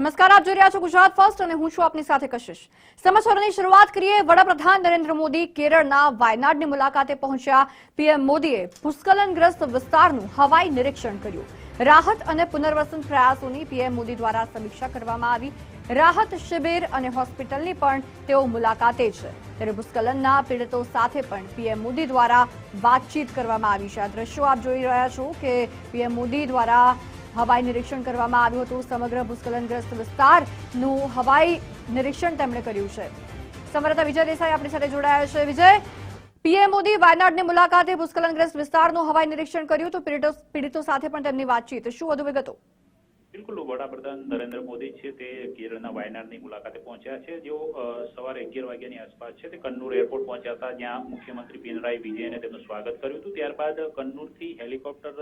નમસ્કાર, આપ જોઈ રહ્યા છો ગુજરાત ફર્સ્ટ અને હું છું આપની સાથે કશિશ. સમાચારોની શરૂઆત કરીએ વડાપ્રધાન નરેન્દ્ર મોદી કેરળના વાયનાડની મુલાકાતે પહોંચ્યા. પીએમ મોદીએ ભૂસ્ખલનગ્રસ્ત વિસ્તારનું હવાઈ નિરીક્ષણ કર્યું. રાહત અને પુનર્વસન પ્રયાસોની પીએમ મોદી દ્વારા સમીક્ષા કરવામાં આવી. રાહત શિબિર અને હોસ્પિટલની પણ તેઓ મુલાકાતે છે. ત્યારે ભૂસ્ખલનના પીડિતો સાથે પણ પીએમ મોદી દ્વારા વાતચીત કરવામાં આવી છે. આ દ્રશ્યો આપ જોઈ રહ્યા છો કે પીએમ મોદી દ્વારા હવાઈ નિરીક્ષણ કરવામાં આવ્યું હતું. સમગ્ર ભૂસ્ખલનગ્રસ્ત વિસ્તારનું હવાઈ નિરીક્ષણ તેમણે કર્યું છે. સંવાદદાતા વિજય દેસાઈ આપણી સાથે જોડાયા છે. વિજય, પીએમ મોદી વાયનાડની મુલાકાતે ભૂસ્ખલનગ્રસ્ત વિસ્તારનું હવાઈ નિરીક્ષણ કર્યું તો પીડિતો સાથે પણ તેમની વાતચીત. શું વધુ વિગતો? બિલકુલ વડાપ્રધાન નરેન્દ્ર મોદી છે તે કેરળના વાયનાડની મુલાકાતે પહોંચ્યા છે. જેઓ સવારે અગિયાર વાગ્યાની આસપાસ છે તે કન્નૂર એરપોર્ટ પહોંચ્યા હતા, જ્યાં મુખ્યમંત્રી પિનરાઈ વિજયને તેમનું સ્વાગત કર્યું હતું. ત્યારબાદ કન્નૂરથી હેલિકોપ્ટર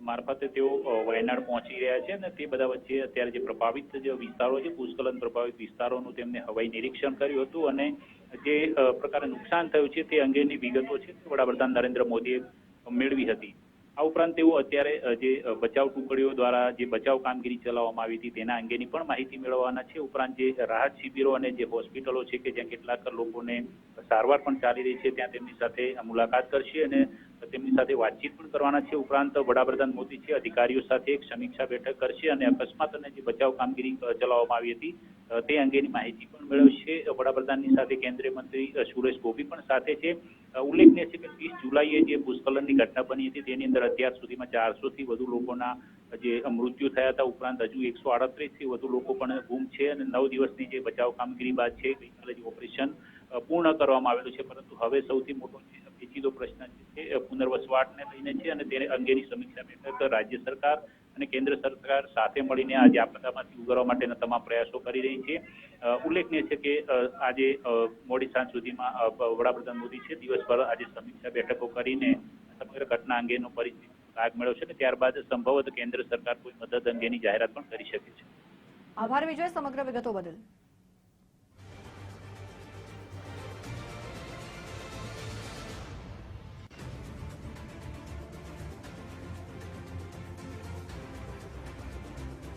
મારફતે તેઓ વાયનાડ પહોંચી રહ્યા છે અને તે બધા વચ્ચે અત્યારે જે પ્રભાવિત જે વિસ્તારો છે, ભૂસ્ખલન પ્રભાવિત વિસ્તારોનું તેમને હવાઈ નિરીક્ષણ કર્યું હતું અને જે પ્રકારે નુકસાન થયું છે તે અંગેની વિગતો છે વડાપ્રધાન નરેન્દ્ર મોદીએ મેળવી હતી. આ ઉપરાંત તેઓ અત્યારે જે બચાવ ટુકડીઓ દ્વારા જે બચાવ કામગીરી ચલાવવામાં આવી હતી તેના અંગેની પણ માહિતી મેળવવાના છે. ઉપરાંત જે રાહત શિબિરો અને જે હોસ્પિટલો છે કે જ્યાં કેટલાક લોકોને સારવાર પણ ચાલી રહી છે, ત્યાં તેમની સાથે મુલાકાત કરશે અને તેમની સાથે વાતચીત પણ કરવાના છે. ઉપરાંત વડાપ્રધાન મોદી છે, અધિકારીઓ સાથે એક સમીક્ષા બેઠક કરશે અને અકસ્માત અને જે બચાવ કામગીરી ચલાવવામાં આવી હતી તે અંગેની માહિતી પણ મેળવશે વડાપ્રધાનની સાથે કેન્દ્રીય મંત્રી સુરેશ ગોપી પણ સાથે છે. ઉલ્લેખનીય છે કે ત્રીસ જુલાઈએ જે ભૂસ્ખલનની ઘટના બની હતી, તેની અંદર અત્યાર સુધીમાં ચારસો થી વધુ લોકોના જે મૃત્યુ થયા હતા, ઉપરાંત હજુ એકસો આડત્રીસથી વધુ લોકો પણ ગુમ છે અને નવ દિવસની જે બચાવ કામગીરી બાદ છે, ગઈકાલે જે ઓપરેશન પૂર્ણ કરવામાં આવેલું છે. પરંતુ હવે સૌથી મોટો પેચીદો પ્રશ્ન છે પુનર્વસવાટને લઈને છે અને તે અંગેની સમીક્ષા બેઠક રાજ્ય સરકાર અને કેન્દ્ર સરકાર સાથે મળીને આજે આપદામાંથી ઉગારવા માટેના તમામ પ્રયાસો કરી રહી છે. ઉલ્લેખનીય છે કે આજે મોડી સાંજ સુધીમાં વડાપ્રધાન મોદી છે. દિવસભર આજે સમીક્ષા બેઠકો કરીને સમગ્ર ઘટના અંગેનો પરિસ્થિતિ લાગ મેળવશે અને ત્યારબાદ સંભવત કેન્દ્ર સરકાર કોઈ મદદ અંગેની જાહેરાત પણ કરી શકે છે. આભાર વિજય, સમગ્ર વિગતો બદલ.